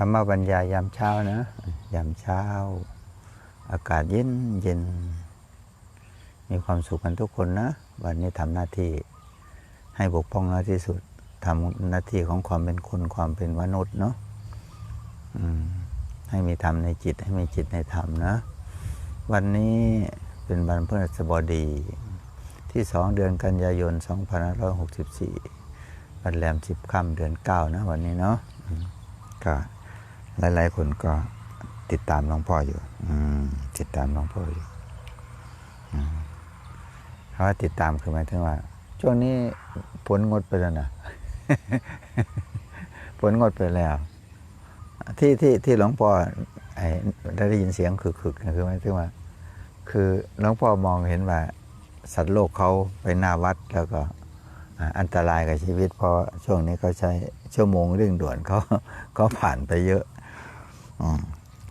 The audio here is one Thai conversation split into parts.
รรมบรรยายยามเช้านะ ยามเช้า อากาศเย็นเย็น มีความสุขกันทุกคนนะ วันนี้ทำหน้าที่ให้บกพร่องน้อยที่สุดทำหน้าที่ของความเป็นคนความเป็นมนุษย์เนาะให้มีธรรมในจิต ให้มีจิตในธรรมนะ วันนี้เป็นวันพฤหัสบดี ที่สองเดือนกันยายน 2564 วันแรมสิบค่ำเดือนเก้านะวันนี้เนาะอืมก็ หลาย ๆ คนก็ติดตามหลวงพ่ออยู่ อืม ติดตามหลวงพ่ออยู่อืมคำว่าติดตามคือหมายถึงว่า ช่วงนี้ผลงดไปแล้วนะผลงดไปแล้ว ที่ที่ที่หลวงพ่อไอ้ได้ยินเสียงคึกๆนะคือหมายถึงว่า คือหลวงพ่อมองเห็นว่า สัตว์โลกเขาไปหน้าวัดแล้วก็อันตรายกับชีวิตเพราะช่วงนี้เขาใช้ชั่วโมงเร่งด่วนเขาเขาผ่านไปเยอะ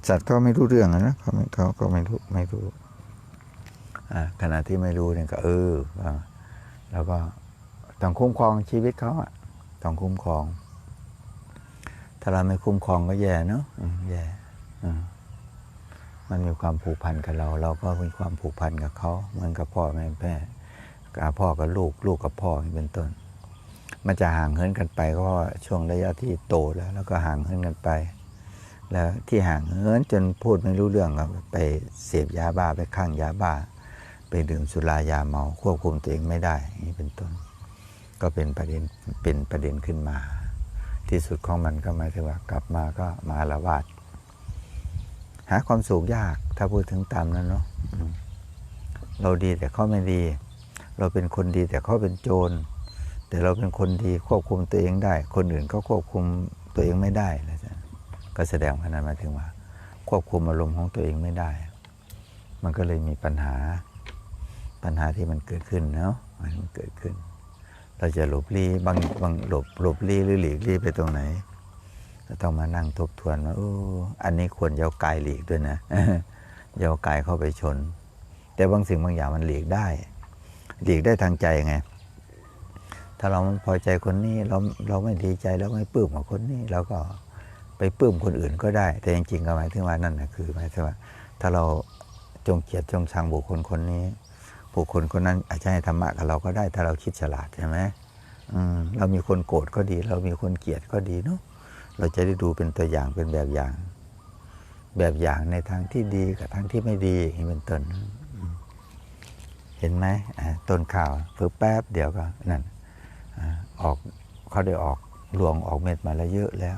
สัตว์ก็ไม่รู้เรื่องอะนะเขาไม่เขาก็ไม่รู้ไม่รู้อ่าขณะที่ไม่รู้เนี่ยก็เออแล้วก็ต้องคุ้มครองชีวิตเขาอะต้องคุ้มครอง ถ้าเราไม่คุ้มครองก็แย่เนาะแย่มมันมีความผูกพันกับเรา เราก็มีความผูกพันกับเขาเหมือนกับพ่อแม่แม่กับพ่อกับลูกลูกกับพ่อเป็นต้น มันจะห่างเหินกันไปก็ช่วงระยะที่โตแล้ว แล้วก็ห่างเหินกันไป แล้วที่ห่างเหินจนพูดไม่รู้เรื่องไปเสพยาบ้าไปข้างยาบ้า ไปดื่มสุรายาเมาควบคุมตัวเองไม่ได้นี้เป็นต้น ก็เป็นประเด็นเป็นประเด็นขึ้นมา ที่สุดของมันก็หมายถึงว่ากลับมาก็มาละวาดหาความสุขยากถ้าพูดถึงตามนั้นเนาะเราดีแต่เขาไม่ดี เราเป็นคนดีแต่เขาเป็นโจร แต่เราเป็นคนดีควบคุมตัวเองได้ คนอื่นก็ควบคุมตัวเองไม่ได้นะจ๊ะ ก็แสดงว่านั้นมาถึงว่า ควบคุมอารมณ์ของตัวเองไม่ได้ มันก็เลยมีปัญหาปัญหาที่มันเกิดขึ้นเนาะมันเกิดขึ้น เราจะหลบลี้บางบางหลบหลบลี้หรือหลีกลี้ไปตรงไหนก็ต้องมานั่งทบทวนว่าโอ้อันนี้ควรจะเอากายหลีกด้วยนะยาเอากายเข้าไปชน แต่บางสิ่งบางอย่างมันหลีกได้ หลีกได้ทางใจไง ถ้าเราไม่พอใจคนนี้เราเราไม่ดีใจแล้วไม่ปลื้มกับคนนี้เราก็ ไปปื้มคนอื่นก็ได้ แต่จริงๆก็หมายถึงว่านั่นนะคือหมายถึงว่า ถ้าเราจงเกียดจงชังบุคคลคนนี้ บุคคลคนนั้นอาจจะให้ธรรมะกับเราก็ได้ ถ้าเราคิดฉลาดใช่ไหมมเรามีคนโกรธก็ดี เรามีคนเกลียดก็ดีเนาะเราจะได้ดูเป็นตัวอย่างเป็นแบบอย่าง แบบอย่างในทางที่ดีกับทางที่ไม่ดีอย่างนี้เป็นต้นเห็นไหมต้นข้าวเพิ่งแป๊บเดียวก็นั่นอออกเขาได้ออกรวงออกเม็ดมาแล้วเยอะแล้ว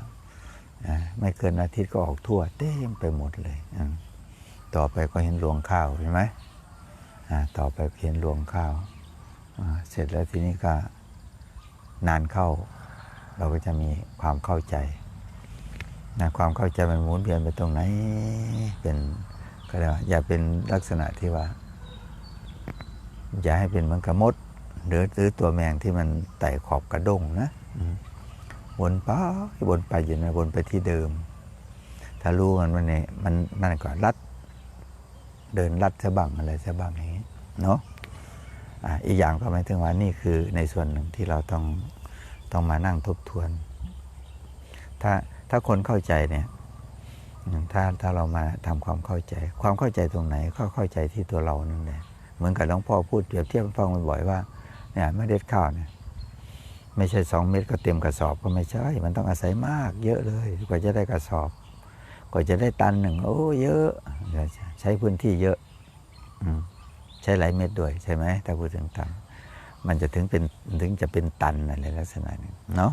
อ่าไม่เกินอาทิตย์ก็ออกทั่วเต็มไปหมดเลยต่อไปก็เห็นรวงข้าวเห็นไหมต่อไปเห็นรวงข้าวเสร็จแล้วทีนี้ก็นานเข้า เราก็จะมีความเข้าใจนะความเข้าใจมันหมุนเวียนไปตรงไหนเป็นก็เรียกว่าอย่าเป็นลักษณะที่ว่า อย่าให้เป็นเหมือนกับมด หรือหรือตัวแมงที่มันไต่ขอบกระด้งนะอื วนไปวนไปอยู่นะวนไปที่เดิม ถ้ารู้มันมันเนี่ยมันมันก็ลัด เดินลัดซะบ้างอะไรซะบ้างอย่างนี้เนาะอะอีกอย่างก็หมายถึงว่านี่คือในส่วนหนึ่งที่เราต้องต้องมานั่งทบทวน ถ้าถ้าคนเข้าใจเนี่ยถ้าถ้าเรามาทำความเข้าใจ ความเข้าใจตรงไหนก็เข้าใจที่ตัวเรานั่นแหละเหมือนกับหลวงพ่อพูดเปรียบเทียบฟังบ่อยๆว่าเนี่ยเมล็ดข้าวเนี่ย ไม่ใช่สองเม็ดก็เต็มกระสอบก็ไม่ใช่ มันต้องอาศัยมาก เยอะเลยกว่าจะได้กระสอบ กว่าจะได้ตันหนึ่งโอ้เยอะ ใช้พื้นที่เยอะอืใช้หลายเม็ดด้วยใช่ไหมถ้าพูดถึงตันมันจะถึงเป็นถึงจะเป็นตันอะไรลักษณะนี้เนาะ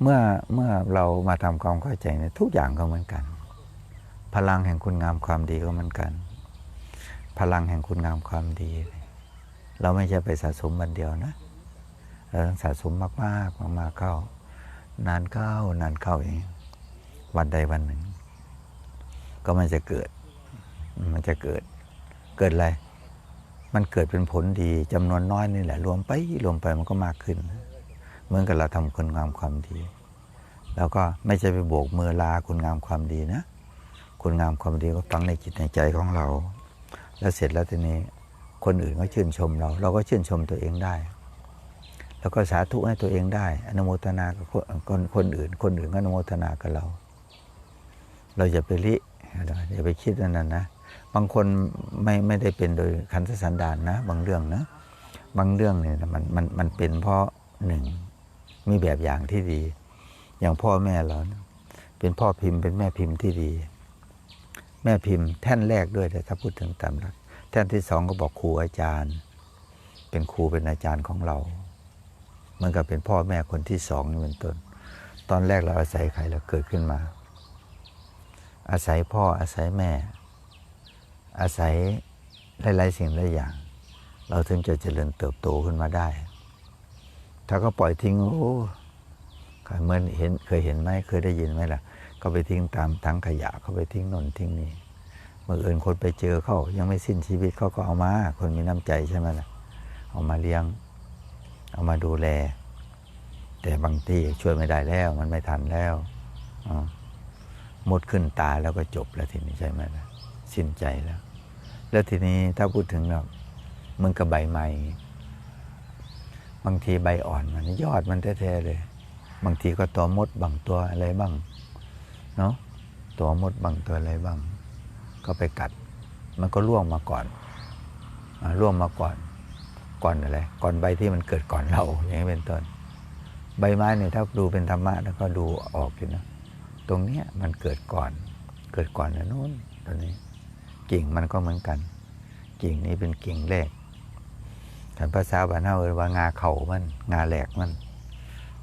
เมื่อเมื่อเรามาทำความเข้าใจในทุกอย่างก็เหมือนกัน พลังแห่งคุณงามความดีก็เหมือนกัน พลังแห่งคุณงามความดี เราไม่ใช่ไปสะสมวันเดียวนะ เราต้องสะสมมากๆมากๆเข้า นานเข้านานเข้าเองวันใดวันหนึ่ง ก็มันจะเกิด มันจะเกิด เกิดอะไร มันเกิดเป็นผลดีจำนวนน้อยนี่แหละ รวมไปรวมไปมันก็มากขึ้น เหมือนกับเราทำคุณงามความดี แล้วก็ไม่ใช่ไปโบกมือลาคุณงามความดีนะคุณงามความดีก็ฟังในจิตในใจของเรา แล้วเสร็จแล้วทีนี้คนอื่นก็ชื่นชมเรา เราก็ชื่นชมตัวเองได้ แล้วก็สาธุให้ตัวเองได้ อนุโมทนากับคนคนคนอื่น คนอื่นก็อนุโมทนากับเรา เราอย่าไปลิอย่าไปคิดว่านั้นนะบางคนไม่ไม่ได้เป็นโดยขันธสันดานนะ บางเรื่องนะ บางเรื่องเนี่ยมันมันมันเป็นเพราะหนึ่งมีแบบอย่างที่ดี อย่างพ่อแม่เรานะเป็นพ่อพิมพ์เป็นแม่พิมพ์ที่ดี แม่พิมพ์แท่นแรกด้วยแต่ถ้าพูดถึงตามหลัก แท่นที่สองก็บอกครูอาจารย์ เป็นครูเป็นอาจารย์ของเรา มันก็เป็นพ่อแม่คนที่สองนี่เป็นต้น ตอนแรกเราอาศัยใครเราเกิดขึ้นมา อาศัยพ่ออาศัยแม่ อาศัยหลายๆสิ่งหลายอย่าง เราถึงจะเจริญเติบโตขึ้นมาได้ ถ้าก็ปล่อยทิ้งโอ้เหมือนเห็นเคยเห็นไหมเคยได้ยินไหมล่ะ ก็ไปทิ้งตามทั้งขยะเขาไปทิ้งนนทิ้งนี่เมื่อเอินคนไปเจอเขายังไม่สิ้นชีวิตเขาก็เอามา คนมีน้ำใจใช่ไหมล่ะ เอามาเลี้ยง เอามาดูแล แต่บางที่ช่วยไม่ได้แล้ว มันไม่ทันแล้วหมดขึ้นตาแล้วก็จบแล้วทีนี้ใช่ไหมล่ะสิ้นใจแล้ว แล้วทีนี้ถ้าพูดถึงเรามันกับใบใหม่บางทีใบอ่อนมันยอดมันแท้ๆเลย บางทีก็ตัวมดบางตัวอะไรบ้างเนาะตัวมดบางตัวอะไรบ้าง ก็ไปกัด มันก็ร่วงมาก่อนร่วงมาก่อน ก่อนอะไรก่อนใบที่มันเกิดก่อนเราอย่างนี้เป็นต้น ใบไม้เนี่ยถ้าดูเป็นธรรมะแล้วก็ดูออกอยู่นะตรงเนี้ยมันเกิดก่อน เกิดก่อนนะนู้นตัวนี้ กิ่งมันก็เหมือนกัน กิ่งนี้เป็นกิ่งแรกแต่ภาษาบ้านเฮาเอ่ยว่างาเข่ามันงาแหลกมัน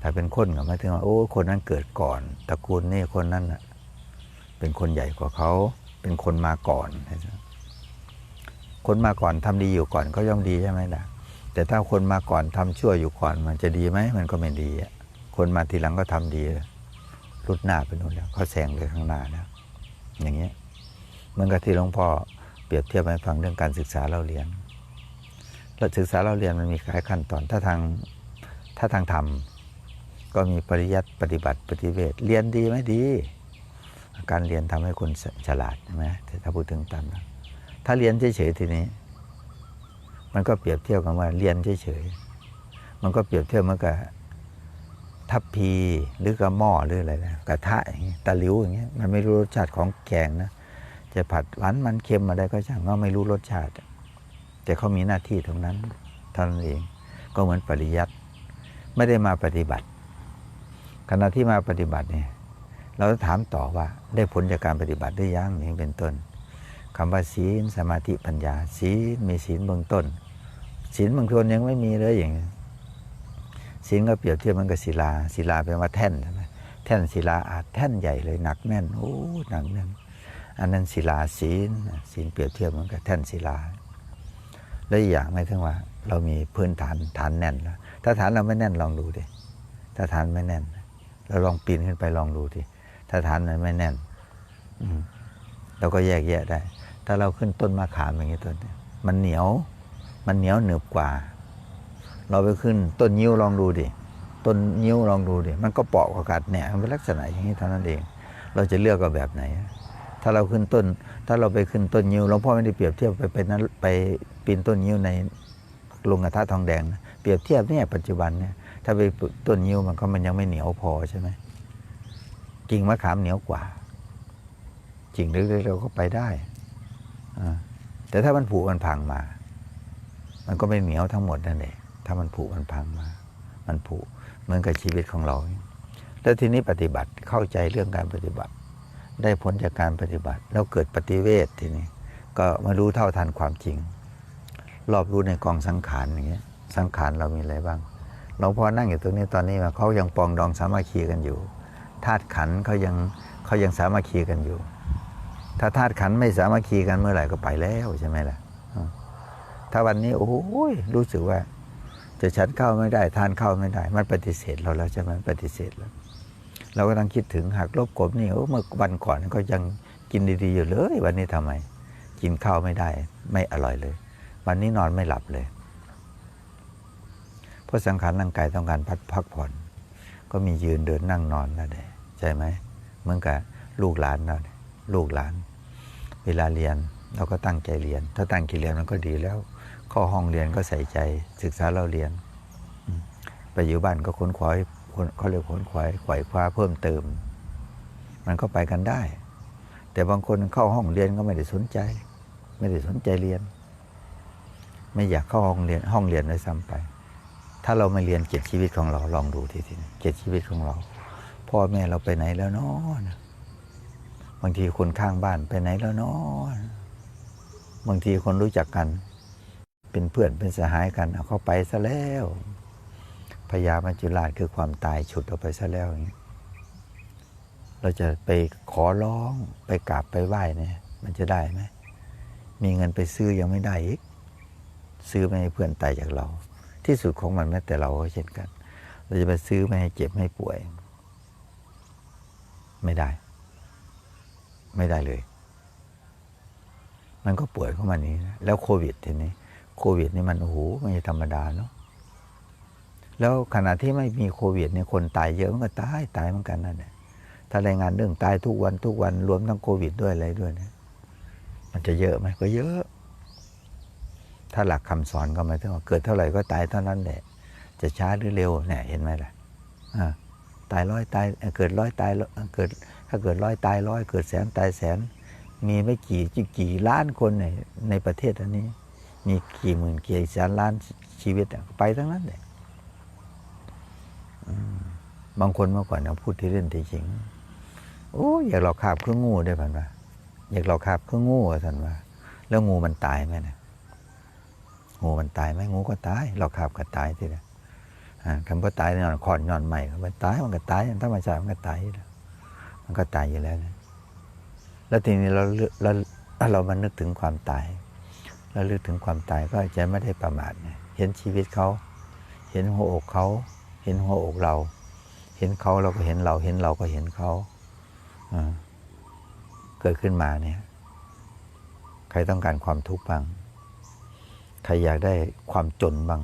ถ้าเป็นคนก็หมายถึงว่าโอ้คนนั้นเกิดก่อนตระกูลนี่คนนั้นน่ะเป็นคนใหญ่กว่าเขา เป็นคนมาก่อน คนมาก่อนทำดีอยู่ก่อนก็ย่อมดีใช่ไหมล่ะ แต่ถ้าคนมาก่อนทำชั่วอยู่ก่อนมันจะดีไหมมันก็ไม่ดีอะคนมาทีหลังก็ทำดีรุดหน้าไปนู่นแล้วเขาแซงเลยข้างหน้าแล้วอย่างเงี้ยมือนกับที่หลวงพ่อเปรียบเทียบให้ฟังเรื่องการศึกษาเราเรียนเราศึกษาเราเรียนมันมีหลายขั้นตอนถ้าทางถ้าทางธรรมก็มีปริยัติปฏิบัติปฏิเวทเรียนดีไหมดี การเรียนทำให้คนฉลาดใช่ไหมถ้าพูดถึงตามนถ้าเรียนเฉยๆทีนี้ มันก็เปรียบเทียบกันว่าเรียนเฉยๆ มันก็เปรียบเทียบเหมือนกับทัพพีหรือกระหม้อหรืออะไรนะกระทะอย่างเงี้ยตะลิวอย่างเงี้ยมันไม่รู้รสชาติของแกงนะจะผัดหวานมันเค็มอะไรก็ช่างก็ไม่รู้รสชาติ แต่เขามีหน้าที่ตรงนั้นเท่านั้นเองก็เหมือนปริยัติไม่ได้มาปฏิบัติ ขณะที่มาปฏิบัติเนี่ยเราจะถามต่อว่าได้ผลจากการปฏิบัติได้ยังนี่เป็นต้นคำว่าศีลสมาธิปัญญาศีลมีศีลเบื้องต้น ศีลบางคนยังไม่มีเลยอย่างศีลก็เปรียบเทียบมันกับศิลาศิลาเป็นว่าแท่นใช่ไหมแท่นศิลาอาจแท่นใหญ่เลยหนักแน่นโอ้หนักแน่นอันนั้นศิลาศีลศีลเปรียบเทียบเหมือนกับแท่นศิลา และอีกอย่างไม่ถึงว่า เรามีพื้นฐานฐานแน่นแล้วถ้าฐานเราไม่แน่นลองดูดิถ้าฐานไม่แน่น เราลองปีนขึ้นไปลองดูดิถ้าฐานมันไม่แน่นอืเราก็แยกแยะได้ ถ้าเราขึ้นต้นมะขามอย่างนี้ต้นเนี่ยมันเหนียว มันเหนียวหนึบกว่า เราไปขึ้น ต้นยิ้วลองดูดิ ต้นยิ้วลองดูดิ มันก็เปาะกว่ากัดเนี่ยมันเป็นลักษณะอย่างนี้เท่านั้นเอง เราจะเลือกกับแบบไหน ถ้าเราขึ้นต้น ถ้าเราไปขึ้นต้นยิ้วหลวงพ่อไม่ได้เปรียบเทียบไปไปนั้นไปปีนต้นยิ้วในลงกระทะทองแดงนะเปรียบเทียบเนี่ยปัจจุบันเนี่ยถ้าไปต้นยิ้วมันก็มันยังไม่เหนียวพอใช่ไหมกิ่งมะขามเหนียวกว่ากิ่งเล็กๆเราก็ไปได้อแต่ถ้ามันผุมันพังมา มันก็ไม่เหนียวทั้งหมดนั่นเองถ้ามันผุมันพังมา มันผุเหมือนกับชีวิตของเรา แล้วทีนี้ปฏิบัติเข้าใจเรื่องการปฏิบัติ ได้ผลจากการปฏิบัติ แล้วเกิดปฏิเวททีนี้ ก็มารู้เท่าทันความจริง รอบรู้ในกองสังขารอย่างเงี้ย สังขารเรามีอะไรบ้างหลวงพ่อนั่งอยู่ตรงนี้ตอนนี้มาเขายังปองดองสามัคคีกันอยู่ธาตุขันเขายังเขายังสามัคคีกันอยู่ ถ้าธาตุขันไม่สามัคคีกันเมื่อไหร่ก็ไปแล้วใช่ไหมล่ะ ถ้าวันนี้โอ้ยรู้สึกว่า จะฉันเข้าไม่ได้ ทานเข้าไม่ได้ มันปฏิเสธเราแล้วใช่ไหมปฏิเสธแล้วเราก็ต้องคิดถึงหากลบกบนี่โอ้เมื่อวันก่อนก็ยังกินดีๆอยู่เลย วันนี้ทำไม กินข้าวไม่ได้ ไม่อร่อยเลย วันนี้นอนไม่หลับเลยเพราะสังขารร่างกายต้องการพักพักผ่อน ก็มียืนเดินนั่งนอนนั่นเองใช่ไหมเหมือนกับลูกหลานเราเนี่ยลูกหลาน เวลาเรียนเราก็ตั้งใจเรียน ถ้าตั้งใจเรียนมันก็ดีแล้ว เข้าห้องเรียนก็ใส่ใจศึกษาเราเรียน ไปอยู่บ้านก็ค้นคว้าเขาเรียกค้นคว้าไขว่คว้าเพิ่มเติม มันก็ไปกันได้ แต่บางคนเข้าห้องเรียนก็ไม่ได้สนใจ ไม่ได้สนใจเรียน ไม่อยากเข้าห้องเรียนห้องเรียนเลยซ้ำไป ถ้าเราไม่เรียนเกียรติชีวิตของเราลองดูทีทีเกียรติชีวิตของเรา พ่อแม่เราไปไหนแล้วเนาะนะบางทีคนข้างบ้านไปไหนแล้วเนาะบางทีคนรู้จักกัน เป็นเพื่อนเป็นสหายกันเอาเข้าไปซะแล้วพญามัจจุราชคือความตายฉุดเอาไปซะแล้วอย่างนี้เราจะไปขอร้องไปกราบไปไหว้เนี่ยมันจะได้ไหมมีเงินไปซื้อยังไม่ได้อีกซื้อไม่ให้เพื่อนตายจากเรา ที่สุดของมันแม้แต่เราก็เช่นกัน เราจะไปซื้อไม่ให้เจ็บไม่ให้ป่วย ไม่ได้ ไม่ได้เลย มันก็ป่วยเข้ามานี้ แล้วโควิดทีนี้ โควิดนี่มันโอ้โหไม่ธรรมดาเนาะแล้วขณะที่ไม่มีโควิดเนี่ยคนตายเยอะมันก็ตายตายเหมือนกันนั่นแหละถ้ารายงานเรื่องตายทุกวันทุกวันรวมทั้งโควิดด้วยอะไรด้วยเนี่ยมันจะเยอะไหมก็เยอะ ถ้าหลักคำสอนก็หมายถึงว่าเกิดเท่าไหร่ก็ตายเท่านั้นแหละ จะช้าหรือเร็วเนี่ยเห็นไหมล่ะอ่าตายร้อยตายเกิดร้อยตายเกิด ถ้าเกิดร้อยตายร้อยเกิดแสนตายแสน มีไม่กี่กี่กี่ล้านคนในในประเทศอันนี้ มีกี่หมื่นกี่แสนล้านชีวิตอะไปทั้งนั้นแหละอืมบางคนเมื่อก่อนเราพูดที่เล่นที่จริง โอ้อยากหลอกขาบเครื่องงูได้พันว่าอยากหลอกขาบเครื่องงูท่านว่า แล้วงูมันตายไหมนะงูมันตายไหมงูก็ตายหลอกขาบก็ตายทีเดียวอ่าคำว่าตายนอนคอนนอนใหม่มันตายมันก็ตายธรรมชาติมันก็ตายแล้วมันก็ตายอยู่แล้วนะแล้วทีนี้เราเราเรามานึกถึงความตาย แล้วลึกถึงความตายก็จะไม่ได้ประมาทเห็นชีวิตเขาเห็นหัวอกเขา เห็นหัวอกเรา เห็นเขาเราก็เห็นเรา เห็นเราก็เห็นเขาเกิดขึ้นมาเนี่ย ใครต้องการความทุกข์บ้าง ใครอยากได้ความจนบ้าง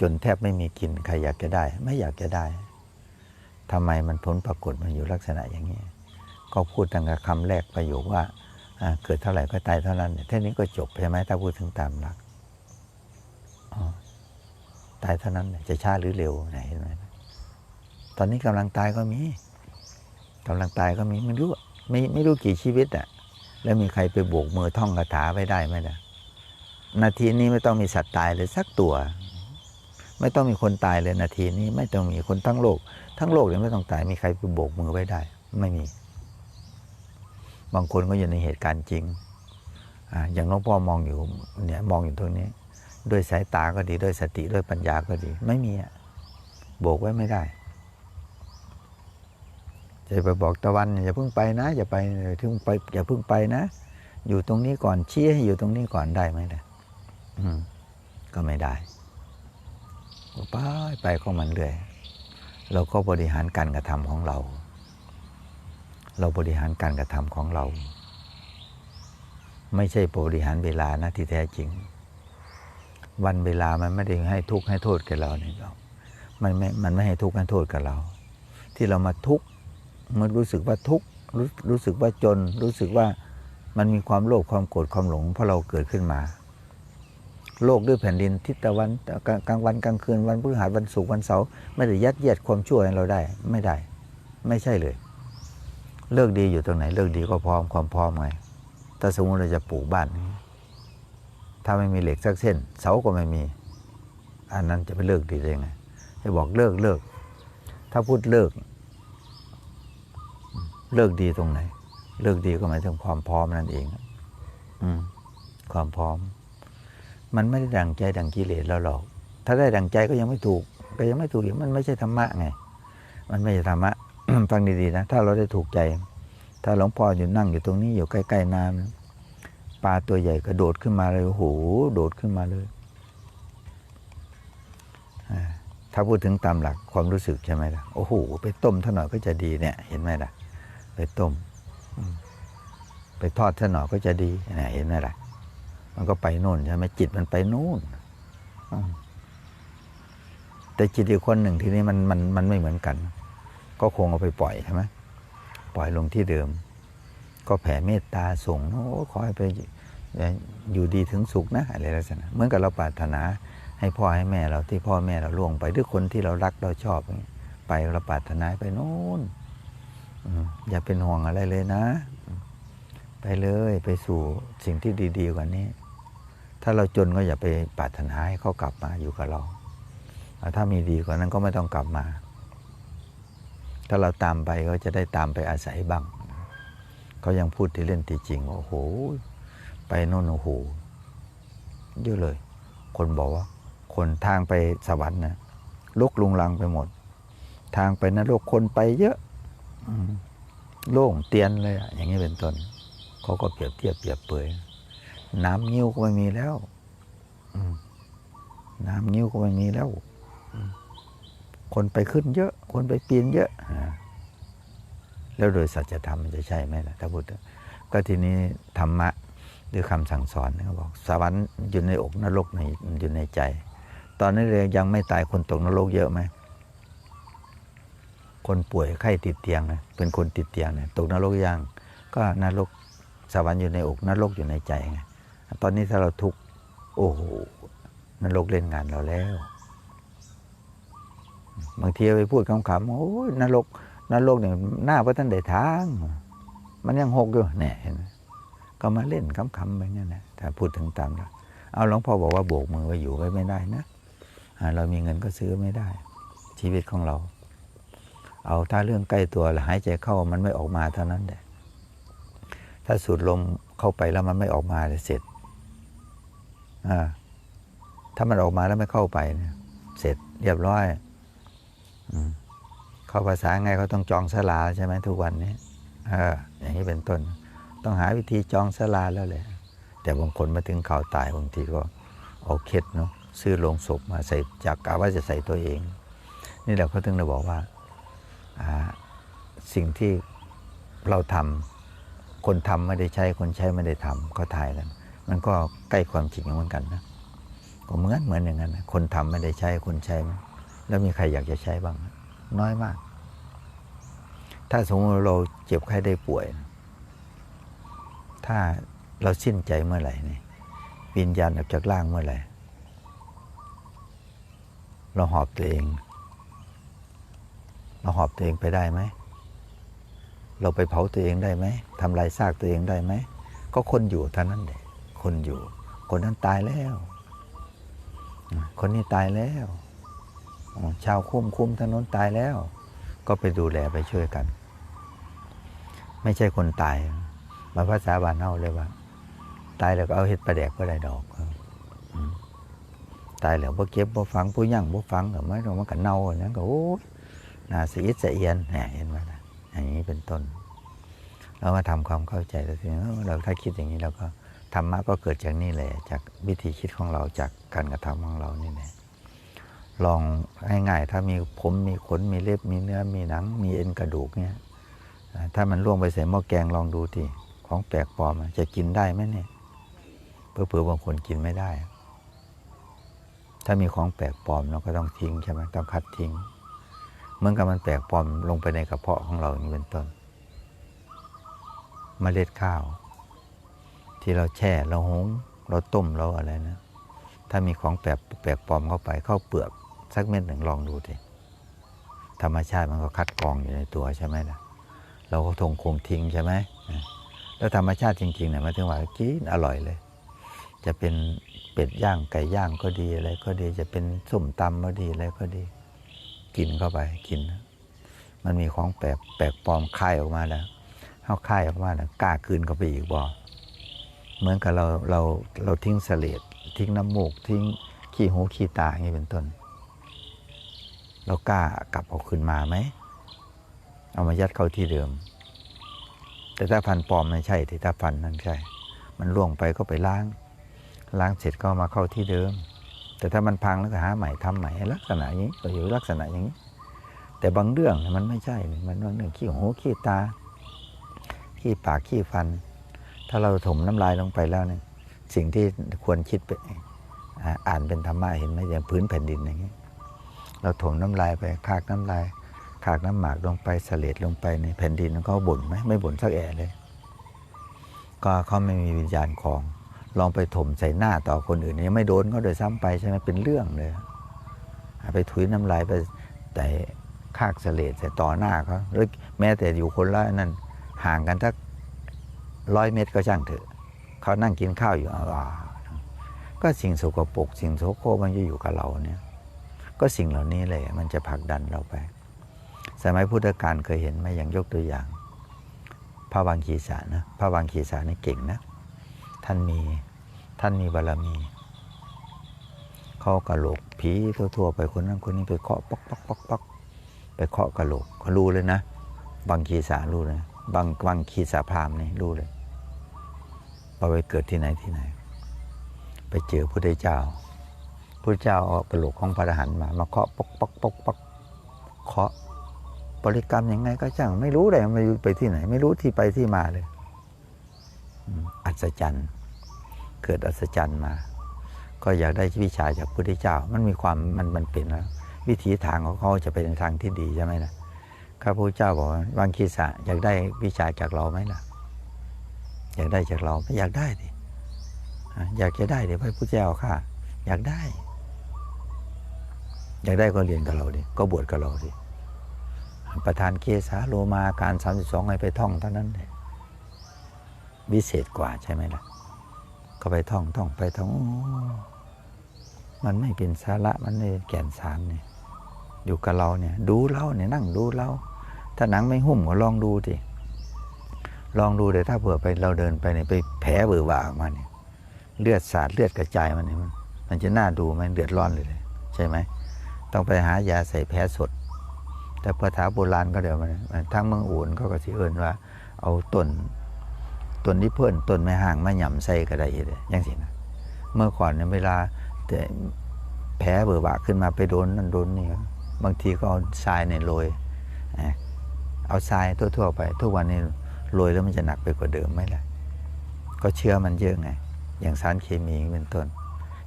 จนแทบไม่มีกิน ใครอยากจะได้ ไม่อยากจะได้ทำไมมันผลปรากฏมาอยู่ลักษณะอย่างนี้ ก็พูดตั้งแต่คำแรกประโยคว่า เกิดเท่าไหร่ก็ตายเท่านั้นเนี่ยแค่นี้ก็จบใช่ไหมถ้าพูดถึงตามหลักตายเท่านั้นจะช้าหรือเร็วไหนเห็นไหมตอนนี้กำลังตายก็มีกำลังตายก็มีไม่รู้ไม่ไม่รู้กี่ชีวิตอะแล้วมีใครไปโบกมือท่องคาถาไปได้ไหมล่ะนาทีนี้ไม่ต้องมีสัตว์ตายเลยสักตัว ไม่ต้องมีคนตายเลยนาทีนี้ไม่ต้องมีคนทั้งโลก ทั้งโลกยังไม่ต้องตายมีใครไปโบกมือไว้ได้ ไม่มี บางคนก็อยู่ในเหตุการณ์จริงออย่างหลวงพ่อมองอยู่เนี่ยมองอยู่ตรงนี้ ด้วยสายตาก็ดีด้วยสติด้วยปัญญาก็ดี ไม่มีอะโบกไว้ไม่ได้จะไปบอกตะวันอย่าเพิ่งไปนะอย่าไปถึงไปอย่าเพิ่งไปนะ อยู่ตรงนี้ก่อนชี้ให้อยู่ตรงนี้ก่อนได้ไหมล่ะอืมก็ไม่ได้ไปไปของมันเรื่อยเราก็บริหารการกระทำของเรา เราบริหารการกระทำของเรา ไม่ใช่บริหารเวลานะที่แท้จริง วันเวลามันไม่ได้ให้ทุกข์ให้โทษกับเราเนี่ยเรามันไม่มันไม่ให้ทุกข์ให้โทษกับเรา ที่เรามาทุกข์มันรู้สึกว่าทุกข์รู้รู้สึกว่าจน รู้สึกว่ามันมีความโลภความโกรธความหลงเพราะเราเกิดขึ้นมา โลกด้วยแผ่นดินทิศตะวันกลางวันกลางคืนวันพฤหัสวันศุกร์วันเสาร์ไม่ได้ยัดเยียดความชั่วให้เราได้ไม่ได้ ไม่ใช่เลย เลิกดีอยู่ตรงไหน เลิกดีก็พร้อมความพร้อมไงถ้าสมมติเราจะปลูกบ้าน ถ้าไม่มีเหล็กสักเส้น เสาก็ไม่มี อันนั้นจะไปเลิกดีได้ไงให้บอกเลิกเลิก ถ้าพูดเลิก เลิกดีตรงไหน เลิกดีก็หมายถึงความพร้อมนั่นเองอืมความพร้อม มันไม่ได้ดังใจดังกิเลสเราหรอก ถ้าได้ดังใจก็ยังไม่ถูก ก็ยังไม่ถูกอยู่มันไม่ใช่ธรรมะไง มันไม่ใช่ธรรมะ ฟังดีๆนะ ถ้าเราได้ถูกใจ ถ้าหลวงพ่ออยู่นั่งอยู่ตรงนี้อยู่ใกล้ ๆน้ำปลาตัวใหญ่กระโดดขึ้นมาเลยโอ้โหโดดขึ้นมาเลยถ้าพูดถึงตามหลักความรู้สึกใช่ไหมล่ะโอ้โหไปต้มท่าหน่อยก็จะดีเนี่ย เห็นไหมล่ะ ไปต้ม ไปทอดท่าหน่อยก็จะดีเนี่ยเห็นไหมล่ะ มันก็ไปโน่นใช่ไหมจิตมันไปโน่นแต่จิตอีกคนหนึ่งทีนี้มันมันมันไม่เหมือนกัน ก็คงเอาไปปล่อยใช่ไหมปล่อยลงที่เดิม ก็แผ่เมตตาส่งโอ้ขอให้ไปอยู่ดีถึงสุขนะอะไรลักษณะเหมือนกับเราปรารถนาให้พ่อให้แม่เราที่พ่อแม่เราล่วงไปด้วยคนที่เรารักเราชอบไปเราปรารถนาไปโน่นอย่าเป็นห่วงอะไรเลยนะ ไปเลยไปสู่สิ่งที่ดีๆกว่านี้ ถ้าเราจนก็อย่าไปปรารถนาให้เขากลับมาอยู่กับเราเอาถ้ามีดีกว่านั้นก็ไม่ต้องกลับมา ถ้าเราตามไปก็จะได้ตามไปอาศัยบ้างเขายังพูดที่เล่นที่จริงว่าโอ้โห ไปโน่นโอ้โหเยอะเลย คนบอกว่า คนทางไปสวรรค์นะลกลุงลังไปหมด ทางไปนรกคนไปเยอะโล่งเตียนเลยอะอย่างนี้เป็นต้นเขาก็เปรียบเทียบเปรียบเปยน้ำนิ้วก็ไม่มีแล้วน้ำนิ้วก็ไม่มีแล้ว คนไปขึ้นเยอะ คนไปปีนเยอะ แล้วโดยสัจธรรมมันจะใช่ไหมล่ะถ้าพูดก็ทีนี้ธรรมะหรือคำสั่งสอนเขาบอกสวรรค์อยู่ในอกนรกในอยู่ในใจ ตอนนี้เลยยังไม่ตายคนตกนรกเยอะไหมคนป่วยไข้ติดเตียงนะเป็นคนติดเตียงเนี่ยตกนรกยังก็นรกสวรรค์อยู่ในอกนรกอยู่ในใจไงตอนนี้ถ้าเราทุกข์โอ้โหนรกเล่นงานเราแล้ว บางทีไปพูดคำๆโอ้ยนรกนรกเนี่ยหน้าพระท่านได้ทาง มันยังหกอยู่เนี่ยเห็นไหมก็มาเล่นคำๆไปเนี่ยนะถ้าพูดถึงตามแล้วเอาหลวงพ่อบอกว่าโบกมือไว้อยู่ไว้ไม่ได้นะเรามีเงินก็ซื้อไม่ได้ ชีวิตของเรา เอาถ้าเรื่องใกล้ตัวหายใจเข้ามันไม่ออกมาเท่านั้นแหละถ้าสูดลมเข้าไปแล้วมันไม่ออกมาเลยเสร็จอ่าถ้ามันออกมาแล้วไม่เข้าไปเนี่ยเสร็จเรียบร้อย เข้าภาษาไงเขาต้องจองสลาใช่ไหมทุกวันนี้เอออย่างนี้เป็นต้น ต้องหาวิธีจองสลาแล้วแหละแต่บางคนมาถึงข่าวตายบางทีก็เอาเคสเนาะซื้อโลงศพมาใส่จากกะว่าจะใส่ตัวเอง นี่แหละเขาถึงได้บอกว่าสิ่งที่เราทำคนทำไม่ได้ใช้คนใช้ไม่ได้ทำก็ทายกัน มันก็ใกล้ความจริงเหมือนกันนะก็เหมือนเหมือนอย่างนั้นคนทำไม่ได้ใช้คนใช้ แล้วมีใครอยากจะใช้บ้าง น้อยมาก ถ้าสมมติเราเจ็บไข้ได้ป่วย ถ้าเราสิ้นใจเมื่อไหร่นี่วิญญาณออกจากร่างเมื่อไหร่ เราหอบตัวเอง เราหอบตัวเองไปได้ไหม เราไปเผาตัวเองได้ไหมทำลายซากตัวเองได้ไหม ก็คนอยู่เท่านั้นแหละคนอยู่ คนนั้นตายแล้ว คนนี้ตายแล้ว ชาวคุ้มคุ้มถนนตายแล้ว ก็ไปดูแลไปช่วยกัน ไม่ใช่คนตาย มาภาษาบานเฮาเลยว่า ตายแล้วก็เอาเห็ดประแดกก็ได้ดอกตายแล้วบ่เก็บบ่ฝังผู้ยั่งบ่ฝังก็ไม่ต้องมันก็เน่าอย่างนั้นก็โอ้ยนาสีอิสเอียนเนี่ยเห็นไหมล่ะอย่างนี้เป็นต้นเรามาทำความเข้าใจแล้วทีนี้เราถ้าคิดอย่างนี้เราก็ธรรมะก็เกิดจากนี่แหละ จากวิธีคิดของเราจากการกระทำของเรานี่แหละ ลองง่ายๆถ้ามีผมมีขนมีเล็บมีเนื้อมีหนัง มีเอ็นกระดูกเนี่ยถ้ามันล่วงไปใส่หม้อแกงลองดูทีของแปลกปลอมจะกินได้ไหมเนี่ยเผื่อบางคนกินไม่ได้ ถ้ามีของแปลกปลอมเราก็ต้องทิ้งใช่ไหมต้องคัดทิ้งเหมือนกับมันแปลกปลอมลงไปในกระเพาะของเราอย่างนี้เป็นต้นมเมล็ดข้าว ที่เราแช่เราหุงเราต้มเราอะไรนะ ถ้ามีของแปลกแปลกปลอมเข้าไปเข้าเปลือก สักเม็ดหนึ่งลองดูดิธรรมชาติมันก็คัดกรองอยู่ในตัวใช่ไหมล่ะ เราก็ทงคงทิ้งใช่ไหมแล้วธรรมชาติจริงๆเนี่ยมาถึงว่ากินอร่อยเลย จะเป็นเป็ดย่างไก่ย่างก็ดีอะไรก็ดีจะเป็นส้มตำก็ดีอะไรก็ดี กินเข้าไปกิน มันมีของแปลกแปลกปลอมค่ายออกมาแล้วเข้าค่ายออกมาแล้วกล้าคืนเข้าไปอีกบ่เหมือนกับเราเราเราทิ้งเสลดทิ้งน้ำมูกทิ้งขี้หูขี้ตาอย่างนี้เป็นต้น เรากล้ากลับเอาคืนมาไหม เอามายัดเข้าที่เดิม แต่ถ้าฟันปลอมไม่ใช่ที่ถ้าฟันนั่นใช่ มันล่วงไปก็ไปล้าง ล้างเสร็จก็มาเข้าที่เดิม แต่ถ้ามันพังแล้วก็หาใหม่ทำใหม่ลักษณะอย่างนี้ก็อยู่ลักษณะอย่างนี้ แต่บางเรื่องมันไม่ใช่ มันบางเรื่องขี้หูขี้ตา ขี้ปากขี้ฟัน ถ้าเราถมน้ำลายลงไปแล้วเนี่ยสิ่งที่ควรคิดไปอ่านเป็นธรรมะเห็นไหมอย่างพื้นแผ่นดินอย่างนี้ เราถมน้ำลายไปคากน้ำลายคากน้ำหมากลงไปเสลดลงไปในแผ่นดินมันก็บ่นไหมไม่บ่นสักแอะเลย ก็เขาไม่มีวิญญาณของ ลองไปถมใส่หน้าต่อคนอื่นยังไม่โดนเขาโดยซ้ำไปใช่ไหมเป็นเรื่องเลย ไปถุยน้ำลายไปแต่คากเสลดใส่ต่อหน้าเขาหรือแม้แต่อยู่คนละนั่นห่างกันสักร้อยเมตรก็ช่างเถอะเขานั่งกินข้าวอยู่อ่าก็สิ่งสกปรกสิ่งโสโครมันจะอยู่กับเราเนี่ย ก็สิ่งเหล่านี้เลยมันจะผลักดันเราไป สมัยพุทธกาลเคยเห็นไหมอย่างยกตัวอย่าง พระวังคีสานะพระวังคีสานี่เก่งนะ ท่านมีท่านมีบารมีเขากระโหลกผีทั่วๆไปคนนั้นคนนี้ไปเคาะป๊อกป๊อกป๊อกป๊อกไปเคาะกระโหลกเขารู้เลยนะบางคีสารู้เลยบางบางคีสาพรามนี่รู้เลยว่าไปเกิดที่ไหนที่ไหน ไปเจอพระเจ้า พระเจ้าเอากระโหลกของพระอรหันต์มา มาเคาะปอกปอกปอกปอกเคาะบริกรรมยังไงก็ช่างไม่รู้เลยมันไปที่ไหน ไม่รู้ที่ไปที่มาเลยอัศจรรย์ เกิดอัศจรรย์มา ก็อยากได้วิชาจากพระพุทธเจ้า มันมีความมันมันเป็นแล้ววิถีทางของเขาจะเป็นทางที่ดีใช่ไหมล่ะข้าพระเจ้าบอกวังคีสะอยากได้วิชาจากเราไหมล่ะ อยากได้จากเราไม่อยากได้ดิอ่อยากจะได้เดี๋ยวพระพุทธเจ้าค่ะ อยากได้ อยากได้ก็เรียนกับเราดิก็บวชกับเราดิประธานเกสาโลมาการสามสิบสองให้ไปท่องเท่านั้นเลยวิเศษกว่าใช่ไหมล่ะ ก็ไปท่องท่องไปท่องอมันไม่เป็นสาระมันไม่เป็นแก่นสารเนี่ยอยู่กับเราเนี่ย ดูเราเนี่ยนั่งดูเรา ถ้าหนังไม่หุ้มก็ลองดูดิลองดูเดี๋ยวถ้าเผื่อไปเราเดินไปเนี่ยไปแผลเบื่อว่าออกมาเนี่ยเลือดสาดเลือดกระจายมันเนี่ยมันมันจะน่าดูไหมเดือดร้อนเลยเลยใช่ไหม ต้องไปหายาใส่แผลสด แต่ภาษาโบราณก็เดี๋ยวมันทั้งเมืองอู่นเขาก็สิเอินว่า เอาต้นต้นที่เพื่อนต้นไม้ห่างมาหย่ำใส่ก็ได้เลยยังสินะเมื่อก่อนเนี่ยเวลาแต่แผลเบื่อบาขึ้นมาไปโดนนั่นโดนนี่บางทีก็เอาทรายในยโรยเอาทรายทั่วๆไป ทุกวันนี้โรยแล้วมันจะหนักไปกว่าเดิมไหมล่ะก็เชื้อมันเยอะไง อย่างสารเคมีเป็นต้น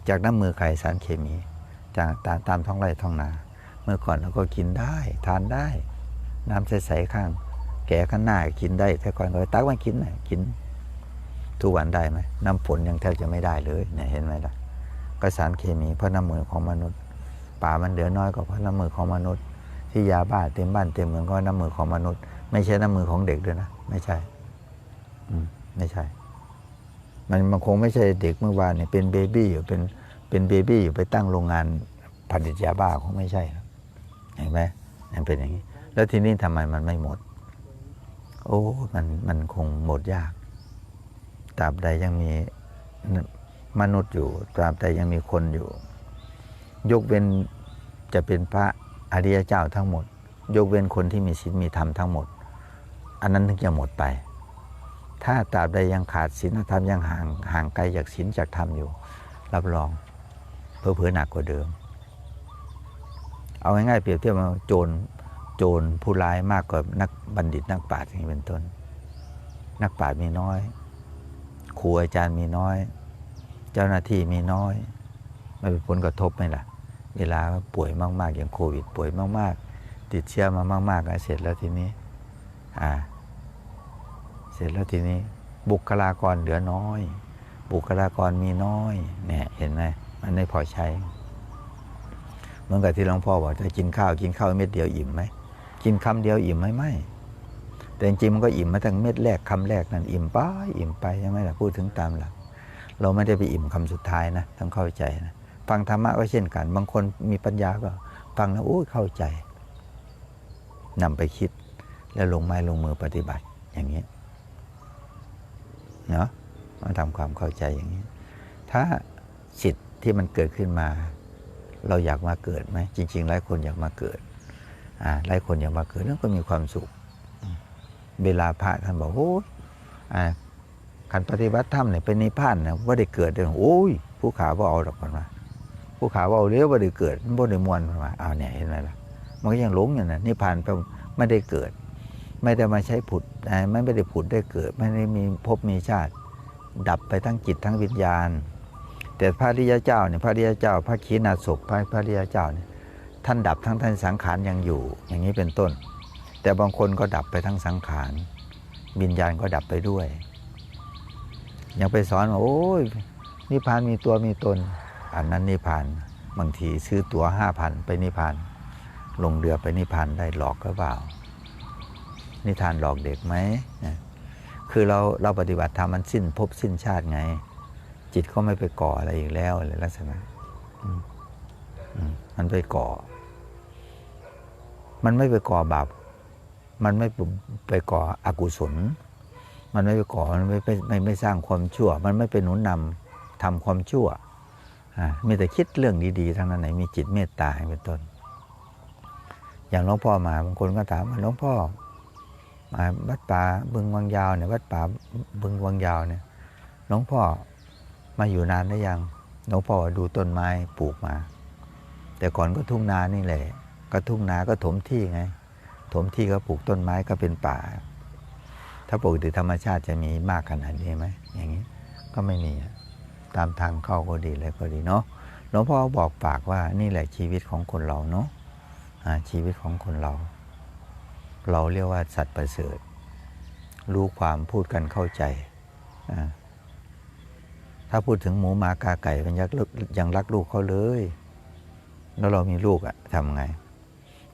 จากน้ำมือไข่สารเคมี จากตามตามท้องไร่ท้องนา เมื่อก่อนเราก็กินได้ทานได้ น้ำใสๆข้าง แก่ข้างหน้ากินได้แต่ก่อนก็ตักมากินนะกิน ทุกวันได้ไหมน้ำฝนยังแทบจะไม่ได้เลยเนี่ยเห็นไหมล่ะก็สารเคมีเพราะน้ำมือของมนุษย์ป่ามันเหลือน้อยก็เพราะน้ำมือของมนุษย์ ที่ยาบ้าเต็มบ้านเต็มเมืองก็น้ำมือของมนุษย์ ไม่ใช่น้ำมือของเด็กด้วยนะ ไม่ใช่ อืมไม่ใช่ มันมันคงไม่ใช่เด็กเมื่อวานเนี่ยเป็นเบบี้อยู่เป็น เป็นเบบี้อยู่ไปตั้งโรงงานผลิตยาบ้าคงไม่ใช่เห็นไหมมันเป็นอย่างนี้ แล้วทีนี้ทำไมมันไม่หมด โอ้มันมันคงหมดยากตราบใดยังมีมนุษย์อยู่ตราบใดยังมีคนอยู่ ยกเว้นจะเป็นพระอริยเจ้าทั้งหมด ยกเว้นคนที่มีศีลมีธรรมทั้งหมด อันนั้นถึงจะหมดไป ถ้าตราบใดยังขาดศีลธรรมยังห่างห่างไกลจากศีลจากธรรมอยู่ รับรอง เพื่อเพื่อหนักกว่าเดิม เอาง่ายๆเปรียบเทียบว่าโจรโจรผู้ร้ายมากกว่านักบัณฑิตนักปราชญ์อย่างนี้เป็นต้น นักปราชญ์มีน้อยครูอาจารย์มีน้อย เจ้าหน้าที่มีน้อยไม่เป็นผลกระทบไหมล่ะ เวลาป่วยมาก ๆ อย่างโควิด ป่วยมาก ๆ ติดเชื้อมามากๆแล้วเสร็จแล้วทีนี้อ่าเสร็จแล้วทีนี้ บุคลากรเหลือน้อย บุคลากรมีน้อยเนี่ยเห็นไหม มันไม่พอใช้เหมือนกับที่หลวงพ่อบอกจะกินข้าวกินข้าวเม็ดเดียวอิ่มไหมกินคำเดียวอิ่มไหมไม่ แต่จริงมันก็อิ่มมาตั้งเม็ดแรกคำแรกนั่นอิ่มไปอิ่มไปใช่ไหมล่ะพูดถึงตามหลัก เราไม่ได้ไปอิ่มคำสุดท้ายนะต้องเข้าใจนะฟังธรรมะก็เช่นกัน บางคนมีปัญญาก็ฟังแล้วโอ้เข้าใจนำไปคิดแล้วลงไม้ลงมือปฏิบัติอย่างนี้เนาะต้องทำความเข้าใจอย่างนี้ ถ้าสิทธ ที่มันเกิดขึ้นมา เราอยากมาเกิดไหมจริง ๆ หลายคนอยากมาเกิดอ่าหลายคนอยากมาเกิดแล้วก็มีความสุข เวลาพระท่านบอกโอ้ยอ่าการปฏิบัติธรรมเนี่ยเป็นนิพพานนะว่าได้เกิดเลยโอ้ยผู้ขาว่าเอาดอกกันมาผู้ขาว่าเอาเลี้ยวว่าได้เกิดมันบ่ได้มวนมาเอาเนี่ยเห็นไหมล่ะมันก็ยังหลงอยู่นะนิพพานแปลไม่ได้เกิด ไม่ได้มาใช้ผุดไม่ได้ผุดได้เกิด ไม่ได้มีภพมีชาติ ดับไปทั้งจิตทั้งวิญญาณ แต่พระริยเจ้าเนี่ยพระริยเจ้า พระขีณาสพพระพระริยเจ้าเนี่ยท่านดับทั้งท่านสังขารยังอยู่ อย่างนี้เป็นต้น แต่บางคนก็ดับไปทั้งสังขารวิญญาณก็ดับไปด้วย ยังไปสอนว่าโอ้ยนิพพานมีตัวมีตน อันนั้นนิพพานบางทีซื้อตั๋วห้าพันไปนิพพาน ลงเรือไปนิพพานได้หลอกก็เปล่า นิทานหลอกเด็กไหมนะคือเราเราปฏิบัติธรรมมันสิ้นภพสิ้นชาติไง จิตก็ไม่ไปก่ออะไรอีกแล้วอะไรลักษณะมันไปก่อ มันไม่ไปก่อบาป มันไม่ไปก่ออกุศล มันไม่ไปก่อ มันไม่ไปไม่ไม่สร้างความชั่ว มันไม่ไปหนุนนำทำความชั่วอ่ามีแต่คิดเรื่องดีๆทั้งนั้นไหนมีจิตเมตตาเป็นต้น อย่างหลวงพ่อมาบางคนก็ถามว่าหลวงพ่อมาวัดป่าบึงวังยาวเนี่ยวัดป่าบึงวังยาวเนี่ยหลวงพ่อ มาอยู่นานได้ยังหลวงพ่อดูต้นไม้ปลูกมา แต่ก่อนก็ทุ่งนานี่แหละ ก็ทุ่งนาก็ถมที่ไง ถมที่ก็ปลูกต้นไม้ก็เป็นป่า ถ้าปกติธรรมชาติจะมีมากขนาดนี้ไหมอย่างนี้ก็ไม่มีตามทางเข้าก็ดีเลยก็ดีเนาะหลวงพ่อบอกปากว่านี่แหละชีวิตของคนเราเนาะชีวิตของคนเรา เราเรียกว่าสัตว์ประเสริฐ รู้ความพูดกันเข้าใจอ่า ถ้าพูดถึงหมูหมากาไก่มันยักยังรักลูกเขาเลย แล้วเรามีลูกอะทำไง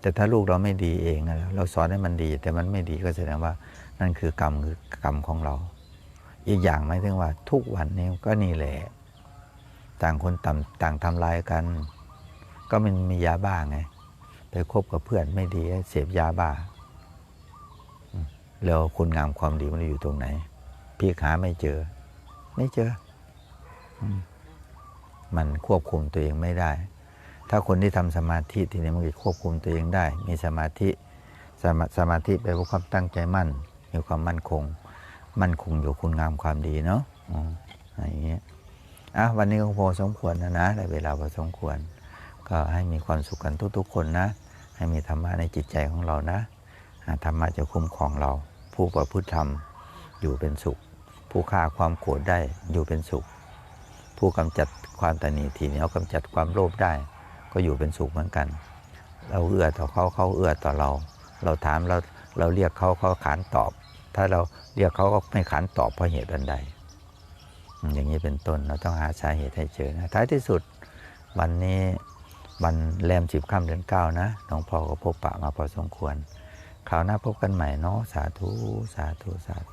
แต่ถ้าลูกเราไม่ดีเองอะเราสอนให้มันดี แต่มันไม่ดีก็แสดงว่านั่นคือกรรมคือกรรมของเรา อีกอย่างหมายถึงว่า ทุกวันนี้ก็นี่แหละ ต่างคนต่างต่างทำลายกัน ก็มันมียาบ้าไงไปคบกับเพื่อนไม่ดีเสพยาบ้า แล้วคุณงามความดีมันอยู่ตรงไหน พี่หาไม่เจอ ไม่เจอ มันควบคุมตัวเองไม่ได้ ถ้าคนที่ทำสมาธิทีนี้มันจะควบคุมตัวเองได้ มีสมาธิสมาสมาธิแปลว่าความตั้งใจมั่น มีความมั่นคง มั่นคงอยู่คุณงามความดีเนาะอืมอย่างเงี้ยอะวันนี้ก็พอสมควรนะนะได้เวลาพอสมควร ก็ให้มีความสุขกันทุก ๆ คนนะ ให้มีธรรมะในจิตใจของเรานะธรรมะจะคุ้มครองเรา ผู้ประพฤติธรรมอยู่เป็นสุข ผู้ฆ่าความโกรธได้อยู่เป็นสุข ผู้กำจัดความตนีทีเหนียวกำจัดความโลภได้ ก็อยู่เป็นสุขเหมือนกัน เราเอื้อต่อเขาเขาเอื้อต่อเรา เราถามเราเราเรียกเขาเขาขานตอบ ถ้าเราเรียกเขาก็ไม่ขานตอบเพราะเหตุอันใดอืมอย่างนี้เป็นต้นเราต้องหาสาเหตุให้เจอนะท้ายที่สุดวันนี้วันแรมสิบค่ำเดือนเก้านะหลวงพ่อก็พบปะมาพอสมควร คราวหน้าพบกันใหม่เนาะสาธุ สาธุ สาธุ